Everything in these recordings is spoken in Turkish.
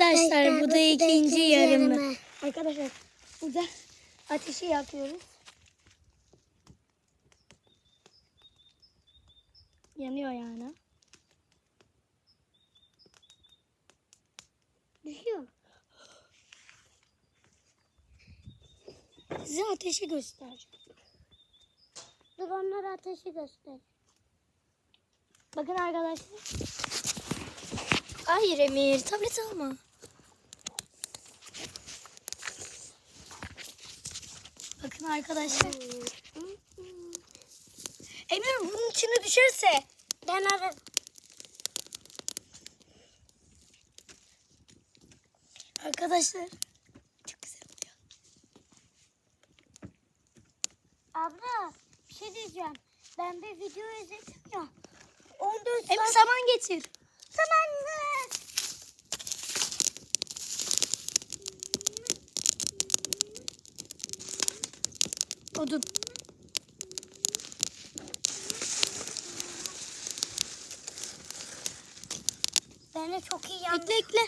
Arkadaşlar bu da ikinci yarımı. Arkadaşlar burada ateşi yakıyoruz. Yanıyor yani. Düşüyor. Size ateşi göstereceğim. Dur onlara ateşi göster. Bakın arkadaşlar. Hayır Emir tablet alma. Bakın arkadaşlar. Emir bunun içine düşerse. Ben ararım. Arkadaşlar. Çok güzel oluyor. Abla bir şey diyeceğim. Ben bir video izledim ya. 14 Emir saat... saman getir. Tamam mı? Odun. Ben de çok iyi yandım. Ekle ekle.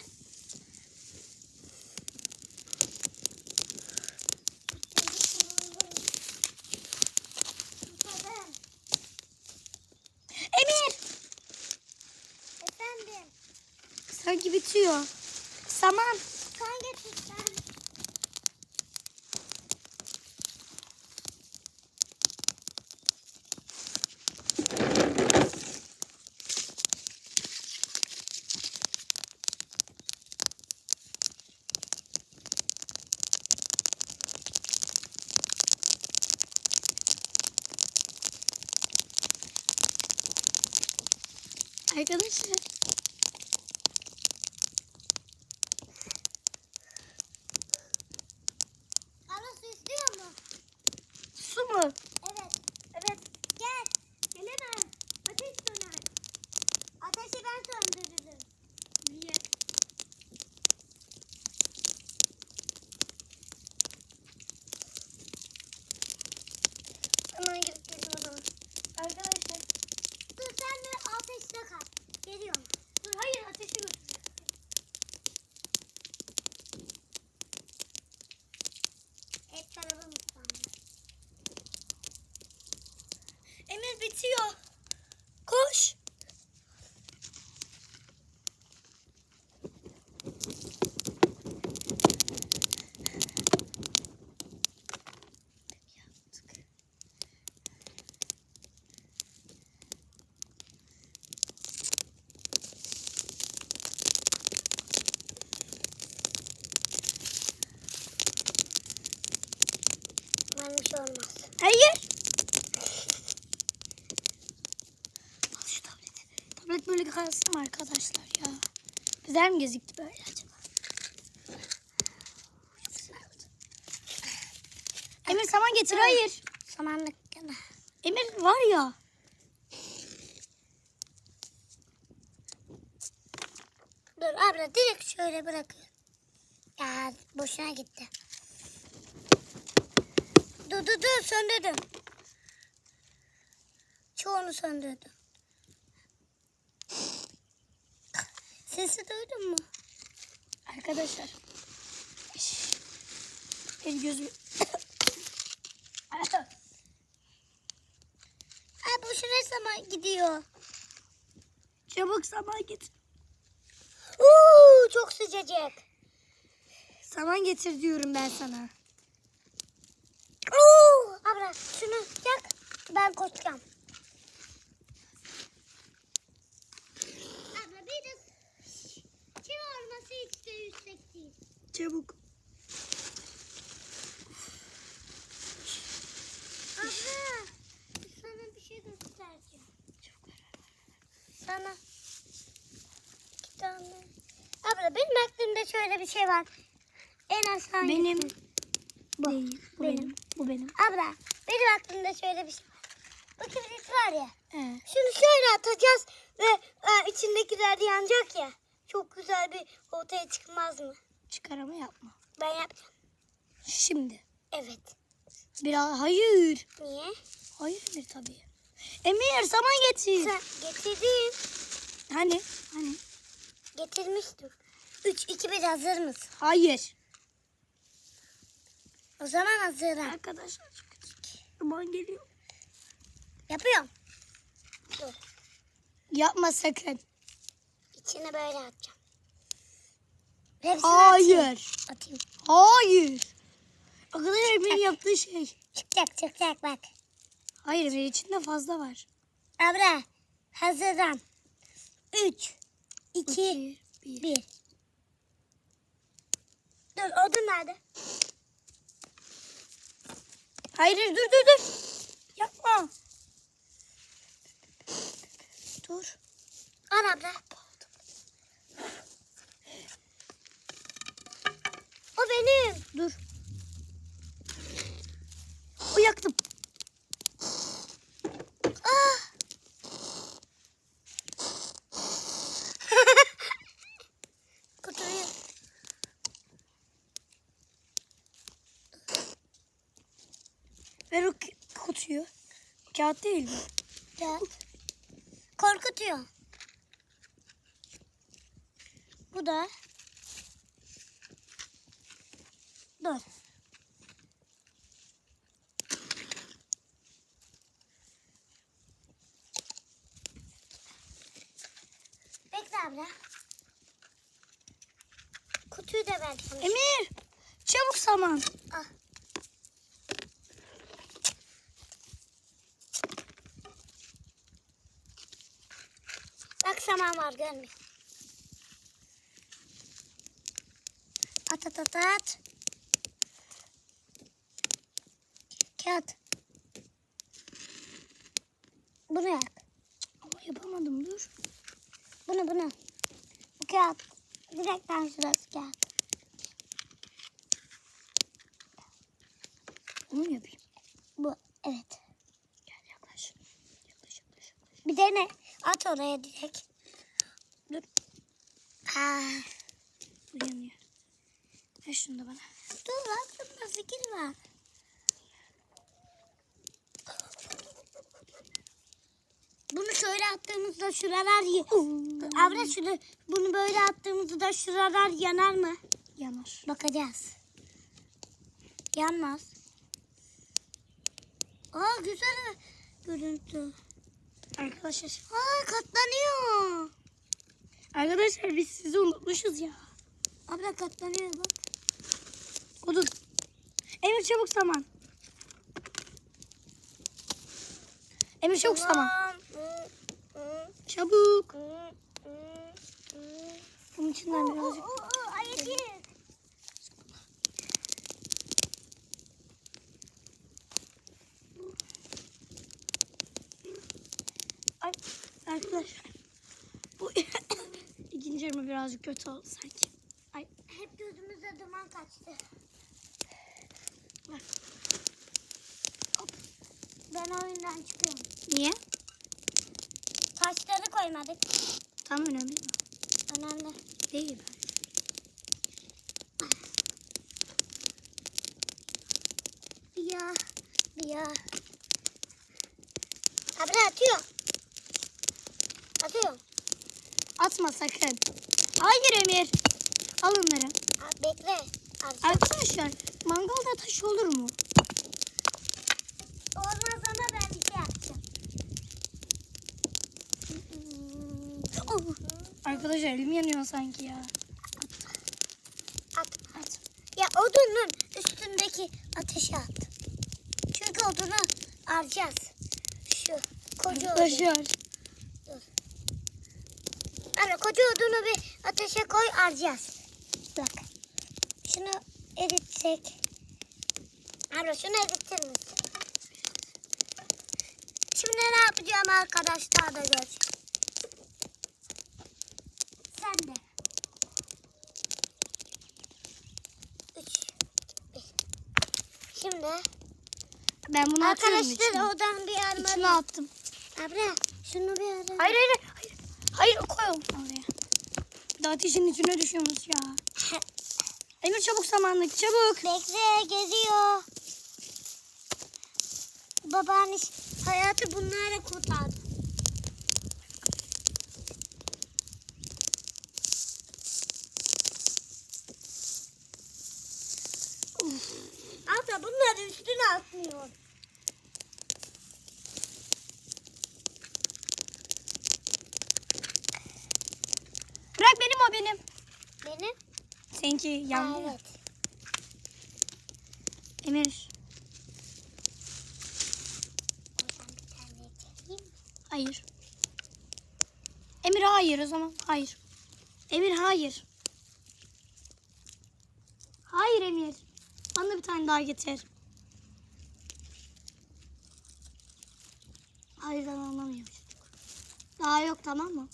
Emir. Efendim. Sanki bitiyor. Saman. Kan getirsen. 还真是。Böyle kalsın arkadaşlar ya? Güzel mi gözüktü böyle acaba? Emir saman getir. Hayır. Samanlık gene. Emir var ya. Dur abla direkt şöyle bırakıyorum. Ya boşuna gitti. Dur dur dur söndürdüm. Çoğunu söndürdüm. Sesi duydun mu? Arkadaşlar. El gözüm. Ay boşuna zaman gidiyor. Çabuk saman getir. Uuu çok sıcacık. Saman getir diyorum ben sana. Uuu abla şunu yak ben koşacağım. Abla bir de çivi de yüksek değil. Çabuk. Abla sana bir şey göstereceğim. Sana iki tane. Abla benim aklımda şöyle bir şey var. En aşağı Benim. gitsin. Bu. Değil. Bu Benim. benim. Bu benim. Abla benim aklımda şöyle bir şey var. Bu kibrit var ya. Evet. Şunu şöyle atacağız ve e, içindekiler yanacak ya. Çok güzel bir ortaya çıkmaz mı? Çıkarama yapma. Ben yapacağım. Şimdi. Evet. Biraz hayır. Niye? Hayır tabii. Emir saman getir. Sen getirdin. Hani? Hani? Getirmiştim. 3, 2, 1 hazır mısın? Hayır. O zaman hazırım. Arkadaşlar çok kötü. Duman geliyor. Yapıyorum. Dur. Yapma sakın. İçine böyle atacağım. Hepsini. Hayır. Atayım. Hayır. Arkadaşlar benim yaptığı şey. Çıkacak çıkacak bak. Hayır benim içinde fazla var. Abra hazırım. 3, 2, İki, bir. 1. Dur odun nerede? Hayır dur dur dur. Yapma. Dur. Al abla. Benim. Dur. O yaktım. Ah. Kutuyu. Ver o kutuyu. Kağıt değil mi? Gel. Korkutuyor. Bu da. Dur. Bekle abla. Kutuyu da ver. Emir. Çabuk saman. Ah. Bak saman var görmüyor. At at at at. Kağıt. Bunu yak. Ama yapamadım dur. Bunu bunu. Kağıt. Direkten şurası kağıt. Bunu mu yapayım? Bu. Evet. Gel yaklaş. Yaklaş yaklaş. yaklaş. Bir de ne? At oraya direkt. Dur. Ha. Bu yanıyor. Ver şunu da bana. Dur aklımda fikir var. Bunu şöyle attığımızda şuralar Abla şunu bunu böyle attığımızda şuralar yanar mı? Yanar. Bakacağız. Yanmaz. Aa güzel görüntü. Arkadaşlar. Aa katlanıyor. Arkadaşlar biz sizi unutmuşuz ya. Abla katlanıyor bak. Odun. Emir çabuk saman. Emir çabuk saman. Çabuk. Bunun içinden birazcık. Ay, arkadaşlar. Bu ikinci yarımı birazcık kötü oldu sanki. Ay Hep gözümüze duman kaçtı. Bak. Ben oyundan çıkıyorum. niye? Taşları koymadık. Tam önemli mi? Önemli. Değil. Bir ya. Ya. Abla atıyor. Atıyor. Atma sakın. Hayır Emir. Al onları. Abi bekle. Abi, Arkadaşlar mangalda taş olur mu? Olmaz ama ben bir şey yapacağım. Oh. Arkadaşlar elim yanıyor sanki ya. At. At. Ya odunun üstündeki ateşe at. Çünkü odunu alacağız. Şu koca odun. Arkadaşlar. Ana koca odunu bir ateşe koy alacağız. Bak. Şunu eritsek. Abla şunu eritir misin? Şimdi ne yapacağım arkadaşlar da gör. Sen de. Üç. Bir. Şimdi Ben bunu atıyorum arkadaşlar odan bir arma. İçine attım. Abla şunu bir ara. Hayır hayır hayır. Hayır koy onu oraya. Bir de ateşin içine düşüyormuş ya. Emir çabuk samanlık çabuk. Bekle geziyor babaanne hayatı bunlarla kurtardı. Ata bunları üstüne atmıyor. Bırak benim o benim. Benim? Seninki yandı. Evet. Emir. Hayır. Emir hayır o zaman. Hayır. Emir hayır. Hayır Emir. Bana bir tane daha getir. Hayırdan anlamıyor çocuk. Daha yok tamam mı?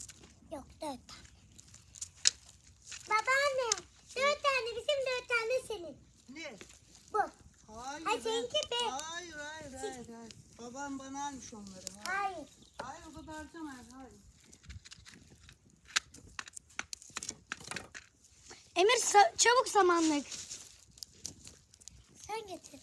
Yok dört tane. Babaanne dört tane bizim dört tane senin. Ne? Bu. Hayır. Ay, ben- seninki be. Hayır hayır hayır. hayır. Babam bana almış onları. Hayır. Hayır. O kadar harcamaz. Hayır. Emir sa- çabuk samanlık. Sen getir.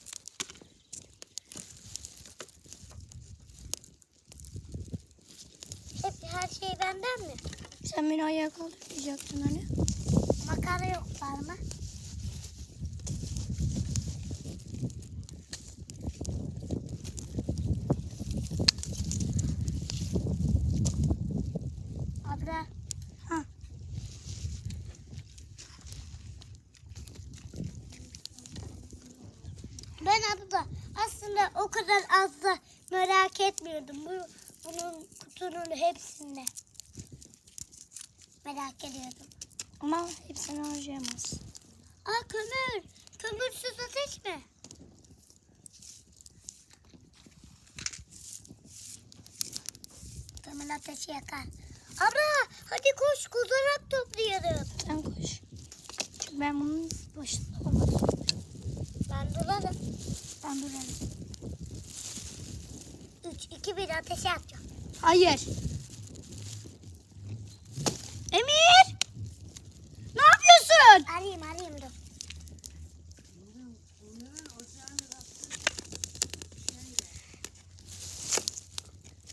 Hep her şey benden mi? Sen beni ayağa kaldırmayacaktın hani. Makara yok var mı? Abla. Ha. Ben abla aslında o kadar az da merak etmiyordum. Bu, bunun kutunun hepsinde. Merak ediyordum. Ama hepsini harcayamaz. Aa kömür. Kömürsüz ateş mi? Kömür ateşi yakar. Abla hadi koş kuzanak toplayalım. Sen koş. Çünkü ben bunun başında olmadım. Ben durarım. Ben durarım. 3, 2, 1 ateşe atacağım. Hayır. Emir! Ne yapıyorsun? Arayayım arayayım dur.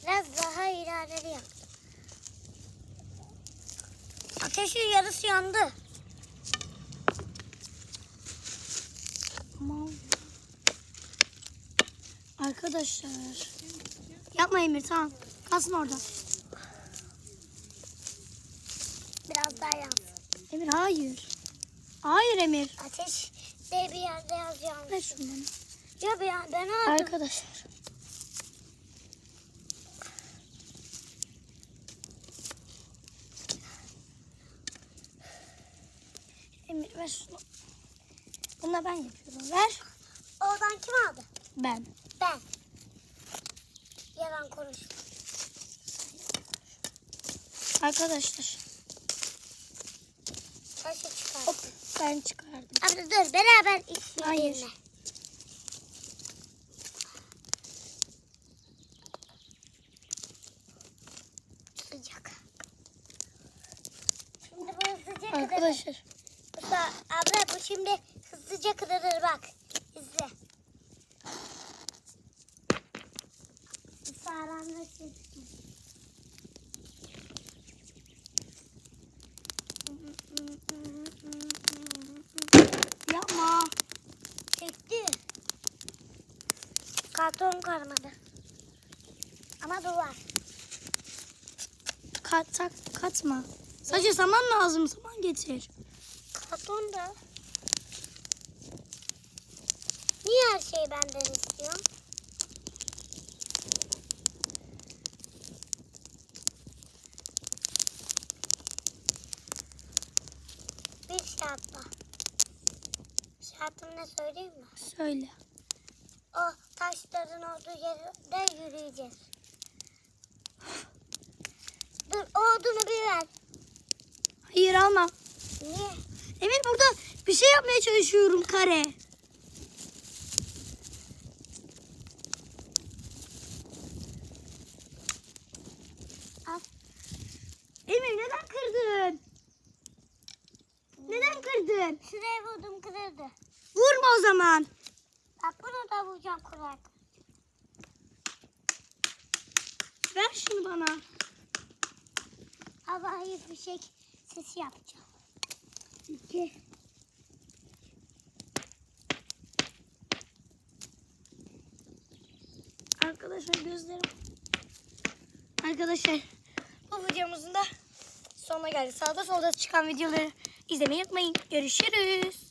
Biraz daha ileride yap. Ateşin yarısı yandı. Arkadaşlar. Yapma Emir tamam. Kalsın orada. Biraz daha yansın. Emir hayır. Hayır Emir. Ateş de bir yerde yazacağım. Ver şunu bana. Ya ben, ben aldım. Arkadaşlar. Emir ver şunu. Bunu ben yapıyorum. Ver. Oradan kim aldı? Ben. Ben. Yalan konuşma. Arkadaşlar. Taşı çıkar. Hop ben çıkardım. Abla dur beraber işleyelim. Hayır. Sıcak. Şimdi bu. Arkadaşlar. Abla bu şimdi hızlıca kırılır bak. Çektim. Yapma. Çekti. Karton karmadı. Ama duvar. Kat, tak, katma. Sadece saman lazım. Saman getir. Karton da. Niye her şeyi benden istiyorsun? Bir şartla. Şartım ne söyleyeyim mi? Söyle. O taşların olduğu yerde yürüyeceğiz. Dur o odunu bir ver. Hayır alma. Niye? Emir burada bir şey yapmaya çalışıyorum kare. Vuracağım kurak. Ver şunu bana. Havai fişek sesi yapacağım. İki. arkadaşlar gözlerim. Arkadaşlar bu videomuzun da sonuna geldik. Sağda solda çıkan videoları izlemeyi unutmayın. Görüşürüz.